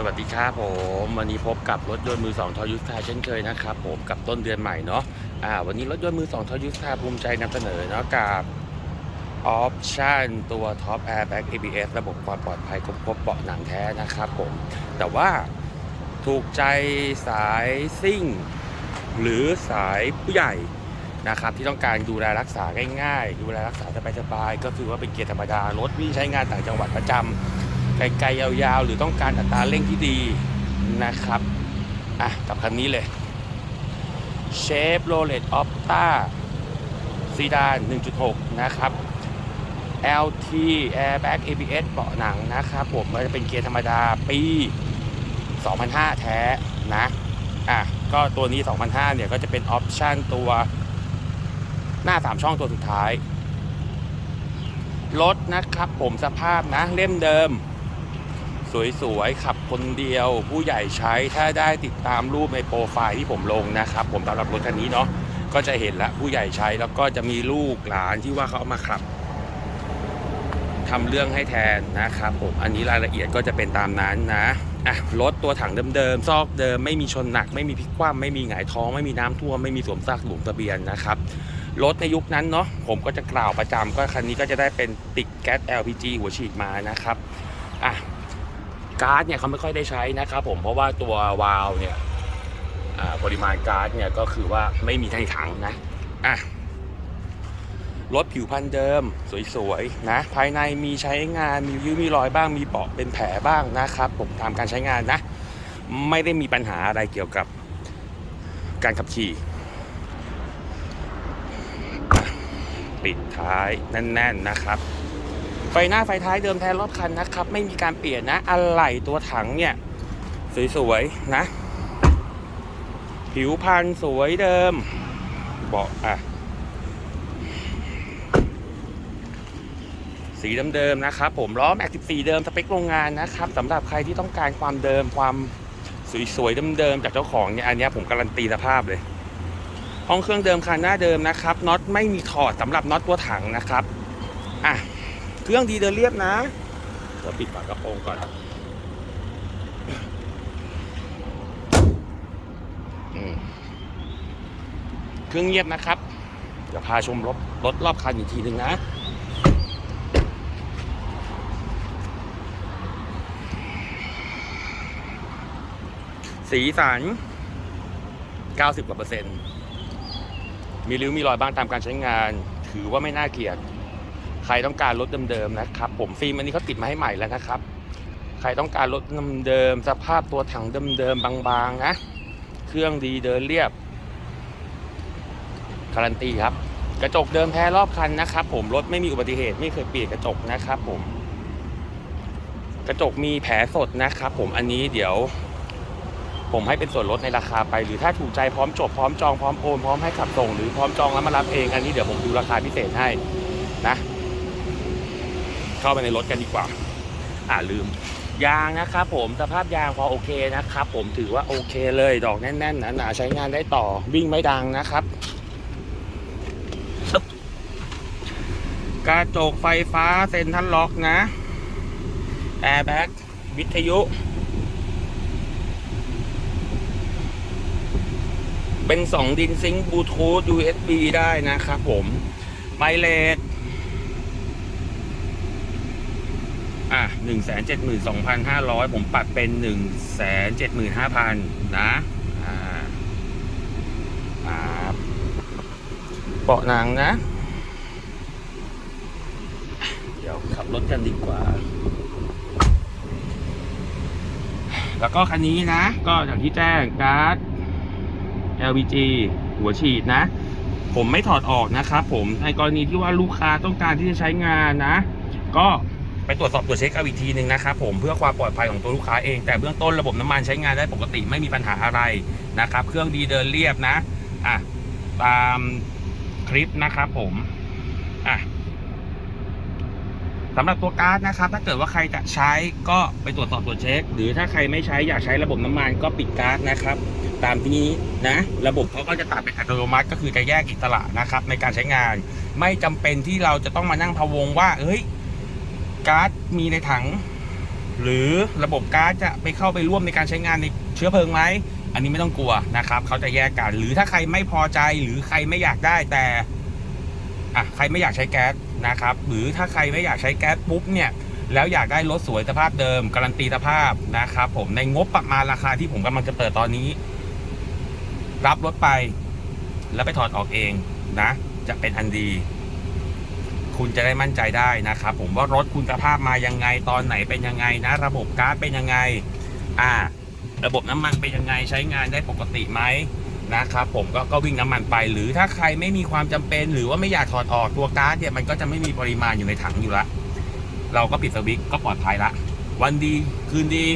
สวัสดีครับผมวันนี้พบกับรถยนต์มือ2ทอยุสทาเช่นเคยนะครับผมกับต้นเดือนใหม่เนาะอ่าวันนี้รถยนต์มือ2ทอยุสทาภูมิใจนำเสนอเนาะกับออปชั่นตัว Top Airbag ABS ระบบความปลอดภัยครบครบเบาะหนังแท้นะครับผม แต่ว่าถูกใจสายซิ่ง หรือสายผู้ใหญ่นะครับที่ต้องการดูแลรักษาง่ายๆ ดูแลรักษาสบายๆก็คือว่าเป็นเกียร์ธรรมดารถวิ่งใช้งานต่างจังหวัดประจำ ไกลๆยาวๆ หรือต้องการอัตราเร่งที่ดีนะครับอะกับคันนี้เลยเชฟโรเลตออฟต้าซีดาน1.6 นะครับ LT Airbag ABS เบาะหนังนะครับผมมันจะเป็นเกียร์ธรรมดาปี 2005 แท้นะอะก็ตัวนี้ 2005 เนี่ย ก็จะเป็นออปชั่นตัวหน้า 3 ช่องตัวสุดท้าย รถนะครับผมสภาพนะเล่มเดิม สวยๆ ขับคนเดียว ผู้ใหญ่ใช้ถ้าได้ติดตามรูปในโปรไฟล์ที่ผมลงนะครับ ผมสำหรับรถคันนี้เนาะก็จะเห็นแล้วผู้ใหญ่ใช้แล้วก็จะมีลูกหลานที่ว่าเขาเอามาขับทำเรื่องให้แทนนะครับผมอันนี้รายละเอียดก็จะเป็นตามนั้นนะอะรถตัวถังเดิมๆซอกเดิมไม่มีชนหนัก ไม่มีพลิกคว่ำไม่มีหงายท้อง ไม่มีน้ำท่วมไม่มีสวมซากหลุมทะเบียนนะครับรถในยุคนั้นเนาะผมก็จะกล่าวประจำก็คันนี้ก็จะได้เป็นติดแก๊ส LPG หัวฉีดมานะครับอะ ก๊าซเนี่ยเขาไม่ค่อยได้ใช้นะครับผมเพราะว่าตัววาล์วเนี่ยปริมาณก๊าซเนี่ยก็คือว่าไม่มีในถังนะอะรถผิวพันธุ์เดิมสวยๆนะภายในมีใช้งานมียิ้วมีรอยบ้างมีเปาะเป็นแผลบ้างนะครับผมตามการใช้งานนะ ไม่ได้มีปัญหาอะไรเกี่ยวกับการขับขี่ปิดท้ายแน่นๆนะครับ ไฟหน้าไฟท้ายเดิมแท้รอบคันนะครับ ไม่มีการเปลี่ยนนะอะไหล่ตัวถังเนี่ย สวยๆ นะ ผิวพันสวยเดิมเบาะอะ สีเดิมๆนะครับผมล้อแม็ก14 เดิมสเปคโรงงานนะครับสำหรับใครที่ต้องการความเดิมความสวยๆเดิมๆจากเจ้าของเนี่ยอันนี้ผมการันตีสภาพเลย ห้องเครื่องเดิมคันหน้าเดิมนะครับน็อตไม่มีถอดสำหรับน็อตตัวถังนะครับอะ เครื่องดีเดินเรียบนะเดี๋ยวปิดฝากระโปรงก่อนเครื่องเงียบนะครับ เดี๋ยวพาชมรถรถรอบคันอีกทีหนึ่งนะสีสัน 90กว่าเปอร์เซ็นต์ มีริ้วมีรอยบ้างตามการใช้งาน ถือว่าไม่น่าเกลียด ใครต้องการรถเดิมๆนะครับ ผมฟิล์มอันนี้เขาติดมาให้ใหม่แล้วนะครับ ใครต้องการรถเดิมๆสภาพตัวถังเดิมๆบางๆนะ เครื่องดีเดินเรียบการันตีครับ กระจกเดิมแท้รอบคันนะครับ ผมรถไม่มีอุบัติเหตุไม่เคยเปลี่ยนกระจกนะครับผม กระจกมีแผลสดนะครับ ผมอันนี้เดี๋ยว ผมให้เป็นส่วนลดในราคาไป หรือถ้าถูกใจพร้อมจบพร้อมจองพร้อมโอนพร้อมให้ขับส่งหรือพร้อมจองแล้วมารับเองอันนี้เดี๋ยวผมดูราคาพิเศษให้นะ เข้าไปในรถกันดีกว่า อ่าลืม ยางนะครับผมสภาพยางพอโอเคนะครับ ผมถือว่าโอเคเลย ดอกแน่นๆหนาๆใช้งานได้ต่อวิ่งไม่ดังนะครับกระจกไฟฟ้าเซ็นทรัลล็อกนะแอร์แบ็กวิทยุ เป็น 2 ดินซิงค์บลูทูธ USB ได้นะครับผม ไมเลส อะหนึ่งแสนเจ็ดหมื่นสองพันห้าร้อยผมปัดเป็นหนึ่งแสนเจ็ดหมื่นห้าพันนะอ่าอ่าเบาะหนังนะ เดี๋ยวขับรถกันดีกว่า แล้วก็คันนี้นะ ก็อย่างที่แจ้งการ์ด LPG หัวฉีดนะ ผมไม่ถอดออกนะครับผมในกรณีที่ว่าลูกค้าต้องการที่จะใช้งานนะ ก็ ไปตรวจสอบตรวจเช็คเอาอีกทีหนึ่งนะครับผมเพื่อความปลอดภัยของตัวลูกค้าเองแต่เบื้องต้นระบบน้ำมันใช้งานได้ปกติไม่มีปัญหาอะไรนะครับ เครื่องดีเดินเรียบนะอะตามคลิปนะครับผมอะสำหรับตัวการ์ดนะครับ ถ้าเกิดว่าใครจะใช้ก็ไปตรวจสอบตรวจเช็ค หรือถ้าใครไม่ใช้อยากใช้ระบบน้ำมันก็ปิดการ์ดนะครับ ตามที่นี้นะ ระบบเขาก็จะตัดเป็นอัตโนมัติ ก็คือจะแยกอิสระนะครับ ในการใช้งาน ไม่จำเป็นที่เราจะต้องมานั่งพะวงว่าเอ้ย การ์ดมีในถัง หรือระบบก๊าซจะไปเข้าไปร่วมในการใช้งานในเชื้อเพลิงไหมอันนี้ไม่ต้องกลัวนะครับเขาจะแยกกัน หรือถ้าใครไม่พอใจหรือใครไม่อยากได้แต่อะใครไม่อยากใช้แก๊สนะครับ หรือถ้าใครไม่อยากใช้แก๊สปุ๊บเนี่ยแล้วอยากได้รถสวยสภาพเดิม การันตีสภาพนะครับผมในงบประมาณราคาที่ผมกำลังจะเปิดตอนนี้ รับรถไป แล้วไปถอดออกเองนะ จะเป็นอันดี คุณจะได้มั่นใจได้นะครับผมว่ารถคุณภาพมายังไงตอนไหนเป็นยังไงนะ ระบบก๊าซเป็นยังไงอ่าระบบน้ำมันเป็นยังไงใช้งานได้ปกติไหมนะครับผมก็ก็วิ่งน้ำมันไป หรือถ้าใครไม่มีความจำเป็น หรือว่าไม่อยากถอดออกตัวก๊าซเนี่ยมันก็จะไม่มีปริมาณอยู่ในถังอยู่ละเราก็ปิดสวิตช์ก็ปลอดภัยละวันดีคืนดี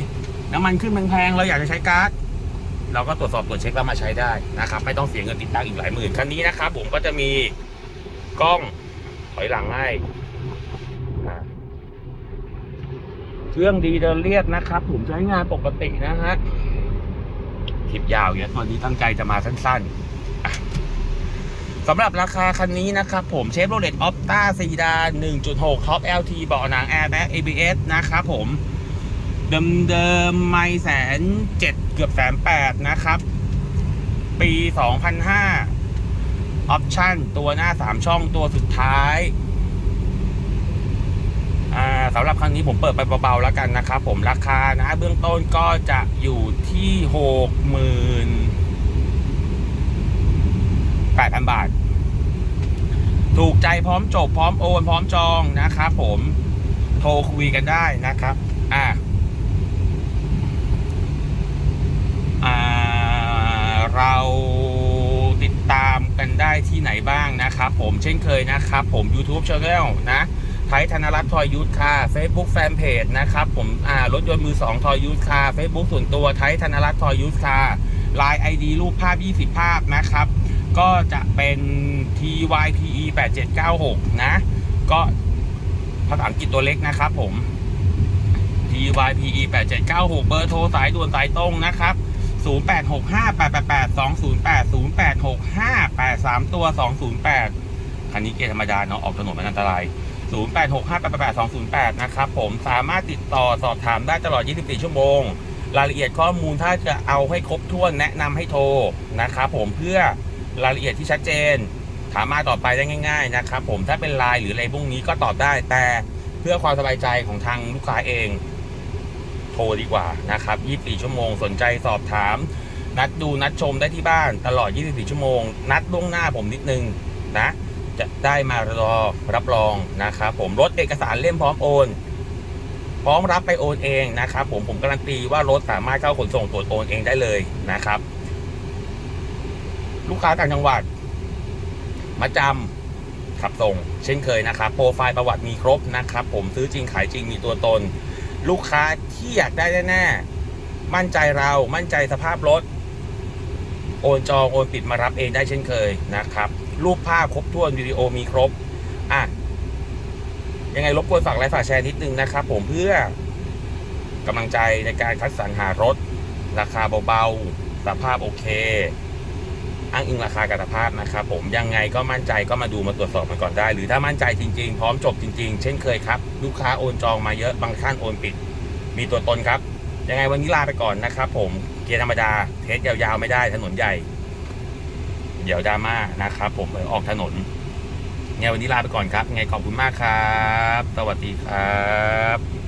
น้ำมันขึ้นแพงๆเราอยากจะใช้ก๊าซเราก็ตรวจสอบตรวจเช็คแล้วมาใช้ได้นะครับ ไม่ต้องเสียเงินติดตั้งอีกหลายหมื่นคันนี้นะครับผมก็จะมีกล้อง ถอยหลังให้อ่าเครื่องดีเดินเรียบนะครับ ผมใช้งานปกตินะฮะคลิปยาวเนี่ยตอนนี้ตั้งใจจะมาสั้นๆอะสำหรับราคาคันนี้นะครับผมเชฟโรเลตออฟต้าซีดา1.6ท็อป LT เบาะหนังแอร์แบ็ก ABS นะครับผม เดิมเดิมๆไม่แสนเจ็ดเกือบแสนแปดนะครับ ปี 2005 ออปชั่นตัวหน้า 3 ช่องตัวสุดท้ายอ่าสำหรับครั้งนี้ผมเปิดไปเบาๆแล้วกันนะครับผมราคานะ เบื้องต้นก็จะอยู่ที่68,000บาท ถูกใจพร้อมจบพร้อมโอนพร้อมจองนะครับผมโทรคุยกันได้นะครับ อ่าอ่าเรา ที่ไหนบ้างนะครับผมเช่นเคยนะครับผม YouTube Channel นะไทยธนรัตน์ทอยยูทคา Facebook Fanpage นะครับผมอ่ารถยนต์มือ2ทอยยูทคา Facebook ส่วนตัวไทยธนรัตน์ทอยยูทคา Line ID รูปภาพ 20 ภาพนะครับ ก็จะเป็น TYPE 8796 นะ ก็ภาษาอังกฤษตัวเล็กนะครับผม TYPE 8796 เบอร์โทรสายด่วนสายตรงนะครับ0 086583 ตัว 208 คันนี้เกียร์ธรรมดาเนาะออกถนนมันอันตราย 0865888208 นะครับผมสามารถติดต่อสอบถามได้ตลอด 24 ชั่วโมง รายละเอียดข้อมูลถ้าจะเอาให้ครบถ้วนแนะนำให้โทรนะครับผมเพื่อรายละเอียดที่ชัดเจน ถามมาต่อไปได้ง่ายๆนะครับผมถ้าเป็นไลน์หรืออะไรพวกนี้ก็ตอบได้แต่เพื่อความสบายใจของทางลูกค้าเอง โทรดีกว่านะครับ 24 ชั่วโมงสนใจสอบถาม นัดดูนัดชมได้ที่บ้านตลอด 24 ชั่วโมง นัดล่วงหน้าผมนิดนึงนะ จะได้มารอรับรองนะครับผมรถเอกสารเล่มพร้อมโอน พร้อมรับไปโอนเองนะครับผมผมการันตีว่ารถสามารถเข้าขนส่งตรวจโอนเองได้เลยนะครับ ลูกค้าต่างจังหวัด มาจำขับส่ง เช่นเคยนะครับโปรไฟล์ประวัติมีครบนะครับ ผมซื้อจริงขายจริงมีตัวตน ลูกค้าที่อยากได้แน่ๆมั่นใจเรามั่นใจสภาพรถ โอนจองโอนปิดมารับเองได้เช่นเคยนะครับ รูปภาพครบถ้วนวิดีโอมีครบอะยังไงรบกวนฝากไลค์ฝากแชร์นิดนึงนะครับ ผมเพื่อกำลังใจในการคัดสรรหารถ ราคาเบาๆ สภาพโอเค อ้างอิงราคากับภาพนะครับผมยังไงก็มั่นใจก็มาดูมาตรวจสอบมันก่อนได้ หรือถ้ามั่นใจจริงๆ พร้อมจบจริงๆ เช่นเคยครับ ลูกค้าโอนจองมาเยอะบางท่านโอนปิด มีตัวตนครับ ยังไงวันนี้ลาไปก่อนนะครับผมเกียร์ธรรมดาเทสยาวๆไม่ได้ถนนใหญ่ เดี๋ยวดราม่านะครับผมเออออกถนนไงวันนี้ลาไปก่อนครับ ไงขอบคุณมากครับ สวัสดีครับ